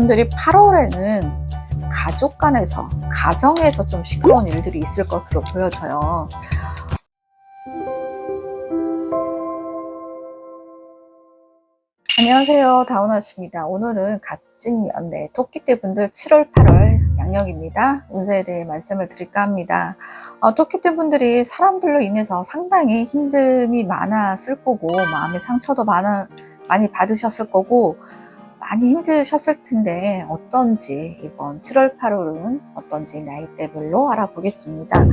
분들이 8월에는 가족 간에서, 가정에서 좀 시끄러운 일들이 있을 것으로 보여져요. 안녕하세요. 다운아씨입니다. 오늘은 갑진년, 네, 토끼띠 분들 7월, 8월 양력입니다. 운세에 대해 말씀을 드릴까 합니다. 어, 토끼띠 분들이 사람들로 인해서 상당히 힘듦이 많았을 거고, 마음의 상처도 많아, 많이 받으셨을 거고, 많이 힘드셨을 텐데, 어떤지 이번 7월, 8월은 어떤지 나이대별로 알아보겠습니다.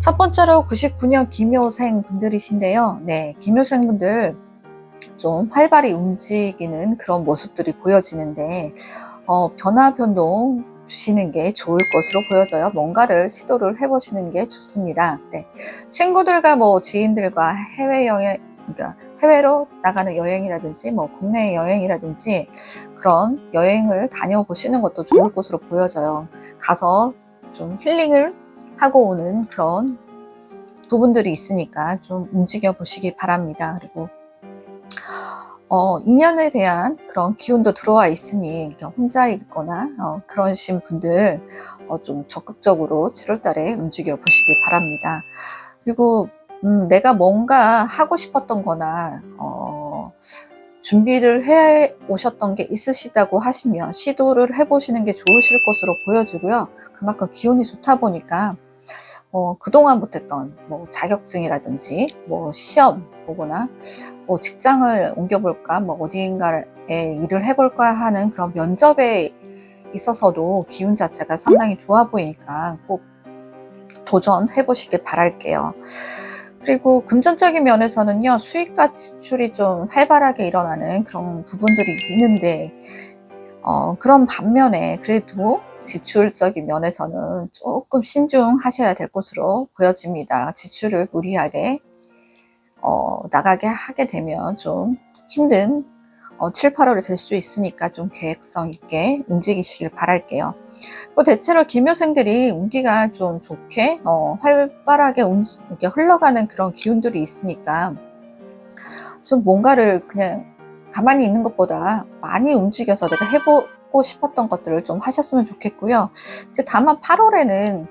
첫 번째로 99년 기묘생 분들이신데요. 네, 기묘생 분들 좀 활발히 움직이는 그런 모습들이 보여지는데 어, 변화 변동 주시는 게 좋을 것으로 보여져요. 뭔가를 시도를 해보시는 게 좋습니다. 네. 친구들과 뭐 지인들과 해외 여행, 그러니까 해외로 나가는 여행이라든지 뭐 국내 여행이라든지 그런 여행을 다녀보시는 것도 좋을 것으로 보여져요. 가서 좀 힐링을 하고 오는 그런 부분들이 있으니까 좀 움직여 보시기 바랍니다. 그리고 어, 인연에 대한 그런 기운도 들어와 있으니 혼자 있거나 어, 그러신 분들 어, 좀 적극적으로 7월달에 움직여 보시기 바랍니다. 그리고 음, 내가 뭔가 하고 싶었던 거나 어, 준비를 해 오셨던 게 있으시다고 하시면 시도를 해보시는 게 좋으실 것으로 보여지고요. 그만큼 기운이 좋다 보니까 어, 그동안 못했던 뭐 자격증이라든지 뭐 시험 보거나 뭐 직장을 옮겨볼까 뭐 어디인가에 일을 해볼까 하는 그런 면접에 있어서도 기운 자체가 상당히 좋아 보이니까 꼭 도전해 보시길 바랄게요. 그리고 금전적인 면에서는요 수익과 지출이 좀 활발하게 일어나는 그런 부분들이 있는데 어, 그런 반면에 그래도 지출적인 면에서는 조금 신중하셔야 될 것으로 보여집니다. 지출을 무리하게 어, 나가게 하게 되면 좀 힘든 어, 7, 8월이 될 수 있으니까 좀 계획성 있게 움직이시길 바랄게요. 또 대체로 기묘생들이 운기가 좀 좋게 어, 활발하게 움, 흘러가는 그런 기운들이 있으니까 좀 뭔가를 그냥 가만히 있는 것보다 많이 움직여서 내가 해보고 싶었던 것들을 좀 하셨으면 좋겠고요. 다만 8월에는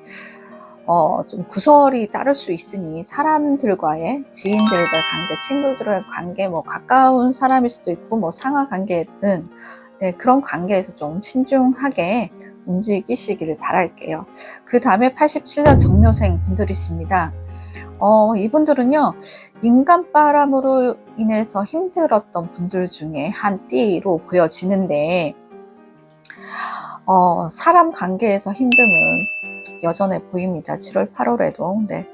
어, 좀 구설이 따를 수 있으니 사람들과의 지인들과의 관계, 친구들과의 관계, 뭐 가까운 사람일 수도 있고 뭐 상하 관계든 네, 그런 관계에서 좀 신중하게 움직이시기를 바랄게요. 그 다음에 87년 정묘생 분들이십니다. 어, 이분들은요, 인간바람으로 인해서 힘들었던 분들 중에 한 띠로 보여지는데, 어, 사람 관계에서 힘듦은 여전해 보입니다. 7월, 8월에도. 네.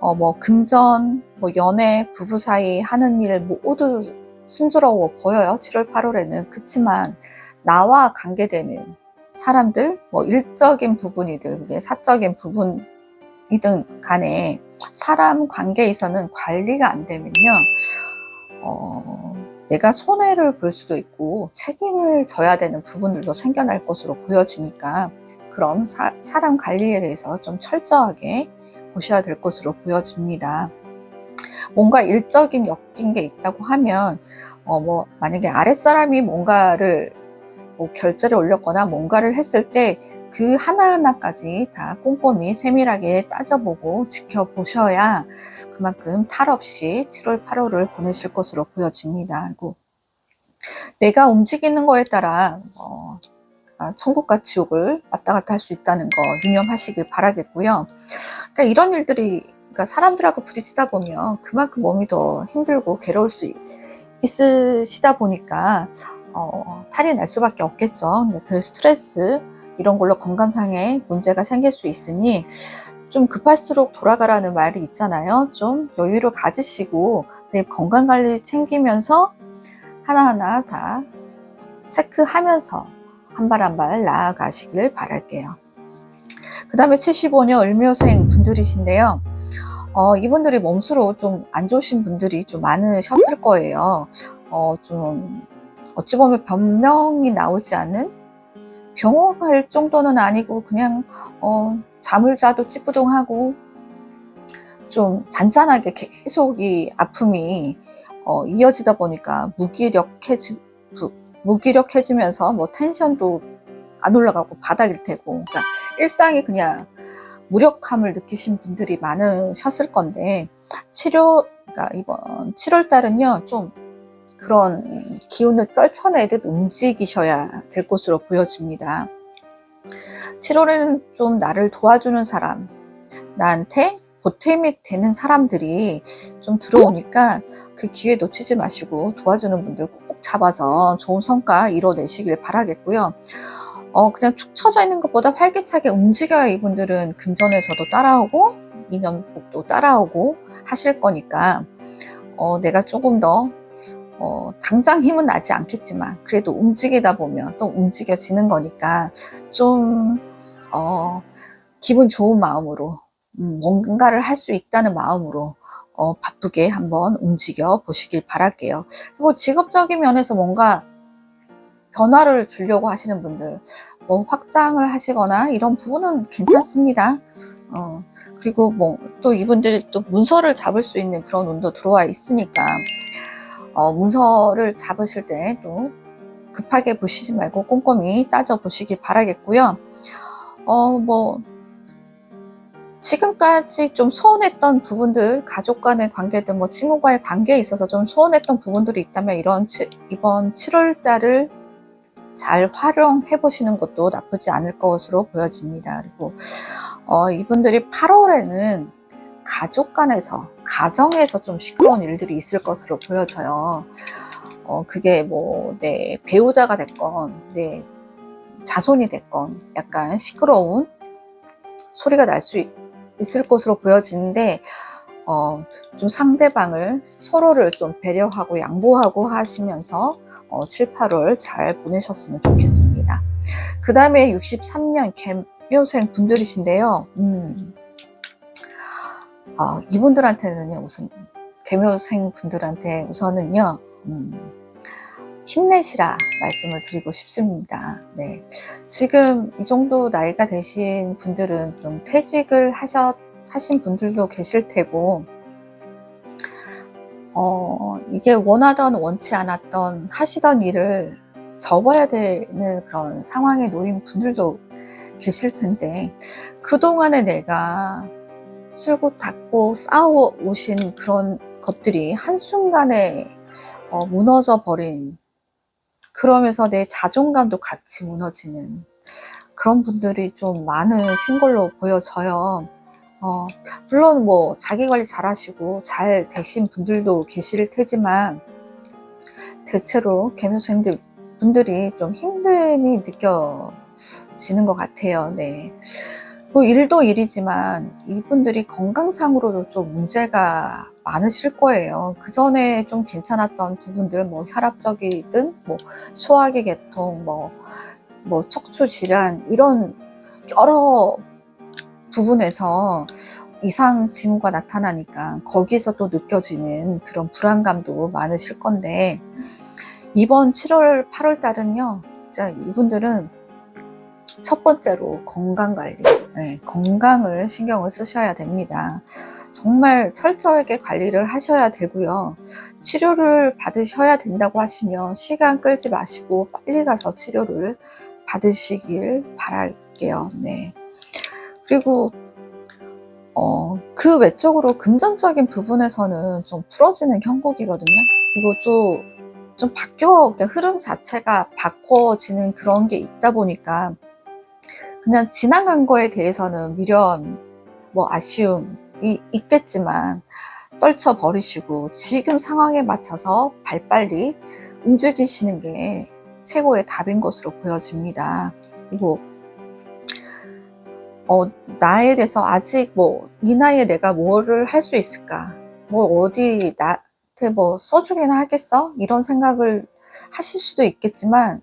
어, 뭐, 금전, 뭐, 연애, 부부 사이 하는 일 모두 순조로워 보여요. 7월, 8월에는. 그치만, 나와 관계되는 사람들, 뭐, 일적인 부분이들, 그게 사적인 부분이든 간에 사람 관계에서는 관리가 안 되면요, 어, 내가 손해를 볼 수도 있고 책임을 져야 되는 부분들도 생겨날 것으로 보여지니까 그럼 사, 사람 관리에 대해서 좀 철저하게 보셔야 될 것으로 보여집니다. 뭔가 일적인 엮인 게 있다고 하면 어, 뭐 만약에 아랫사람이 뭔가를 뭐 결제를 올렸거나 뭔가를 했을 때 그 하나하나까지 다 꼼꼼히 세밀하게 따져보고 지켜보셔야 그만큼 탈 없이 7월, 8월을 보내실 것으로 보여집니다. 그리고 내가 움직이는 거에 따라 어, 아, 천국과 지옥을 왔다 갔다 할 수 있다는 거 유념하시길 바라겠고요. 그러니까 이런 일들이 그러니까 사람들하고 부딪히다 보면 그만큼 몸이 더 힘들고 괴로울 수 있으시다 보니까 어, 탈이 날 수밖에 없겠죠. 그 스트레스 이런 걸로 건강상의 문제가 생길 수 있으니 좀 급할수록 돌아가라는 말이 있잖아요. 좀 여유를 가지시고 내 건강 관리 챙기면서 하나하나 다 체크하면서 한 발 한 발 나아가시길 바랄게요. 그 다음에 75년 을묘생 분들이신데요. 어, 이분들이 몸수로 좀 안 좋으신 분들이 좀 많으셨을 거예요. 어, 좀 어찌 보면 변명이 나오지 않은 병원갈 정도는 아니고 그냥 어, 잠을 자도 찌뿌둥하고 좀 잔잔하게 계속 이 아픔이 어, 이어지다 보니까 무기력해지, 부, 무기력해지면서 뭐 텐션도 안 올라가고 바닥일 테고 그러니까 일상이 그냥 무력함을 느끼신 분들이 많으셨을 건데 치료 그러니까 이번 7월 달은요 좀 그런 기운을 떨쳐내듯 움직이셔야 될 것으로 보여집니다. 7월에는 좀 나를 도와주는 사람, 나한테 보탬이 되는 사람들이 좀 들어오니까 그 기회 놓치지 마시고 도와주는 분들 꼭 잡아서 좋은 성과 이뤄내시길 바라겠고요. 어, 그냥 축 처져 있는 것보다 활기차게 움직여야 이분들은 금전에서도 따라오고, 인연복도 따라오고 하실 거니까, 어, 내가 조금 더, 어, 당장 힘은 나지 않겠지만, 그래도 움직이다 보면 또 움직여지는 거니까, 좀, 어, 기분 좋은 마음으로, 음, 뭔가를 할 수 있다는 마음으로, 어, 바쁘게 한번 움직여 보시길 바랄게요. 그리고 직업적인 면에서 뭔가 변화를 주려고 하시는 분들, 뭐 확장을 하시거나 이런 부분은 괜찮습니다. 어, 그리고 뭐 또 이분들이 또 문서를 잡을 수 있는 그런 운도 들어와 있으니까, 어, 문서를 잡으실 때 또 급하게 보시지 말고 꼼꼼히 따져 보시기 바라겠고요. 어, 뭐, 지금까지 좀 소원했던 부분들, 가족 간의 관계든 뭐 친구과의 관계에 있어서 좀 소원했던 부분들이 있다면 이런 치- 이번 7월 달을 잘 활용해 보시는 것도 나쁘지 않을 것으로 보여집니다. 그리고 어, 이분들이 8월에는 가족 간에서 가정에서 좀 시끄러운 일들이 있을 것으로 보여져요. 어, 그게 뭐, 내 배우자가 됐건, 내 자손이 됐건, 약간 시끄러운 소리가 날 수 있을 것으로 보여지는데, 어, 좀 상대방을, 서로를 좀 배려하고 양보하고 하시면서, 어, 7, 8월 잘 보내셨으면 좋겠습니다. 그 다음에 63년 개묘생 분들이신데요. 음, 어, 이분들한테는요, 우선, 개묘생 분들한테 우선은요, 음, 힘내시라 말씀을 드리고 싶습니다. 네. 지금 이 정도 나이가 되신 분들은 좀 퇴직을 하셨, 하신 분들도 계실 테고, 어, 이게 원하던 원치 않았던 하시던 일을 접어야 되는 그런 상황에 놓인 분들도 계실 텐데, 그동안에 내가 쓸고 닦고 쌓아 오신 그런 것들이 한순간에 어, 무너져 버린 그러면서 내 자존감도 같이 무너지는 그런 분들이 좀 많으신 걸로 보여져요. 어, 물론 뭐 자기 관리 잘 하시고 잘 되신 분들도 계실 테지만 대체로 개묘생들 분들이 좀 힘듦이 느껴지는 것 같아요. 네. 뭐 일도 일이지만 이분들이 건강상으로도 좀 문제가 많으실 거예요. 그 전에 좀 괜찮았던 부분들, 뭐 혈압적이든, 뭐 소화기 계통, 뭐, 뭐 척추 질환, 이런 여러 부분에서 이상 징후가 나타나니까 거기서 또 느껴지는 그런 불안감도 많으실 건데, 이번 7월, 8월 달은요, 진짜 이분들은 첫 번째로 건강 관리, 네, 건강을 신경을 쓰셔야 됩니다. 정말 철저하게 관리를 하셔야 되고요. 치료를 받으셔야 된다고 하시면 시간 끌지 마시고 빨리 가서 치료를 받으시길 바랄게요. 네. 그리고 어, 그 외적으로 금전적인 부분에서는 좀 풀어지는 형국이거든요. 그리고 또 좀 바뀌어, 그냥 흐름 자체가 바꿔지는 그런 게 있다 보니까 그냥 지나간 거에 대해서는 미련, 뭐 아쉬움 이 있겠지만 떨쳐 버리시고 지금 상황에 맞춰서 발빨리 움직이시는 게 최고의 답인 것으로 보여집니다. 그리고 어, 나에 대해서 아직 뭐 이 나이에 내가 뭐를 할 수 있을까? 뭐 어디 나한테 뭐 써주기나 하겠어? 이런 생각을 하실 수도 있겠지만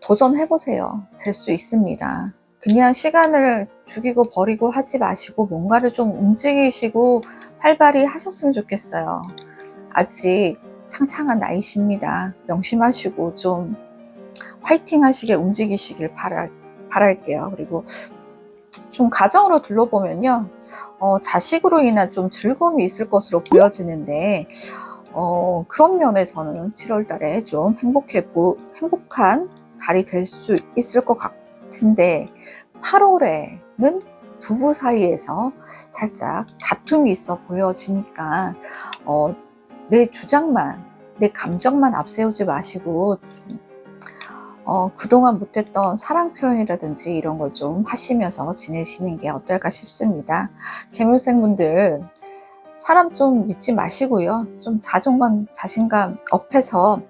도전해 보세요. 될 수 있습니다. 그냥 시간을 죽이고 버리고 하지 마시고 뭔가를 좀 움직이시고 활발히 하셨으면 좋겠어요. 아직 창창한 나이십니다. 명심하시고 좀 화이팅 하시게 움직이시길 바랄, 바랄게요. 그리고 좀 가정으로 둘러보면요. 어, 자식으로 인한 좀 즐거움이 있을 것으로 보여지는데, 어, 그런 면에서는 7월 달에 좀 행복해 보, 행복한 달이 될 수 있을 것 같 은데 8월에는 부부 사이에서 살짝 다툼이 있어 보여지니까 어, 내 주장만 내 감정만 앞세우지 마시고 어, 그동안 못했던 사랑 표현이라든지 이런 걸 좀 하시면서 지내시는 게 어떨까 싶습니다. 개묘생분들 사람 좀 믿지 마시고요. 좀 자존감, 자신감 업해서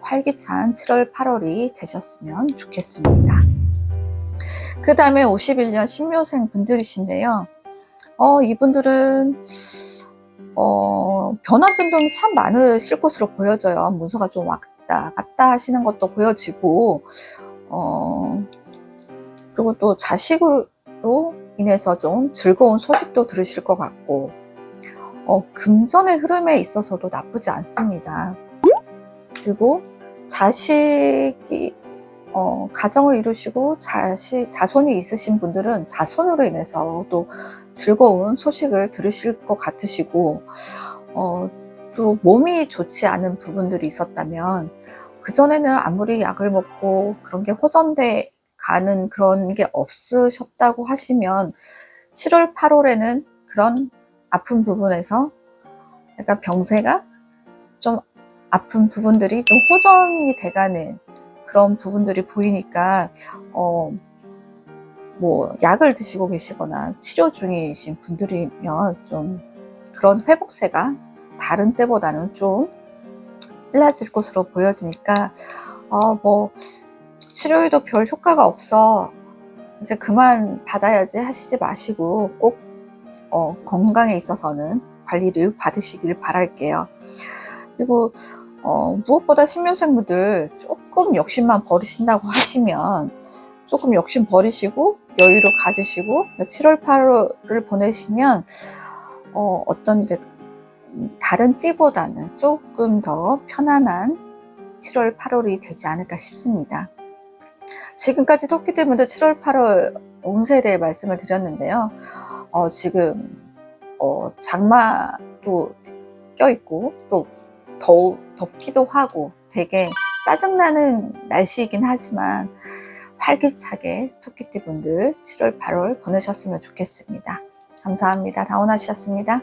활기찬 7월, 8월이 되셨으면 좋겠습니다. 그 다음에 51년 신묘생 분들이신데요. 어, 이분들은 어, 변화 변동이 참 많으실 것으로 보여져요. 문서가 좀 왔다 갔다 하시는 것도 보여지고, 어, 그리고 또 자식으로 인해서 좀 즐거운 소식도 들으실 것 같고, 어, 금전의 흐름에 있어서도 나쁘지 않습니다. 그리고 자식이, 어, 가정을 이루시고 자식, 자손이 있으신 분들은 자손으로 인해서 또 즐거운 소식을 들으실 것 같으시고, 어, 또 몸이 좋지 않은 부분들이 있었다면, 그전에는 아무리 약을 먹고 그런 게 호전돼 가는 그런 게 없으셨다고 하시면, 7월, 8월에는 그런 아픈 부분에서 약간 병세가 좀 아픈 부분들이 좀 호전이 돼가는 그런 부분들이 보이니까, 어, 뭐, 약을 드시고 계시거나 치료 중이신 분들이면 좀 그런 회복세가 다른 때보다는 좀 빨라질 것으로 보여지니까, 어, 뭐, 치료에도 별 효과가 없어. 이제 그만 받아야지 하시지 마시고 꼭 어, 건강에 있어서는 관리를 받으시길 바랄게요. 그리고 어, 무엇보다 신묘생분들 조금 욕심만 버리신다고 하시면 조금 욕심 버리시고 여유를 가지시고 7월 8월을 보내시면 어, 어떤 게 다른 띠보다는 조금 더 편안한 7월 8월이 되지 않을까 싶습니다. 지금까지 토끼 때문에 7월 8월 운세에 대해 말씀을 드렸는데요. 어, 지금 어, 장마도 껴있고 또 더, 덥기도 하고 되게 짜증나는 날씨이긴 하지만 활기차게 토끼띠 분들 7월 8월 보내셨으면 좋겠습니다. 감사합니다. 다운하셨습니다.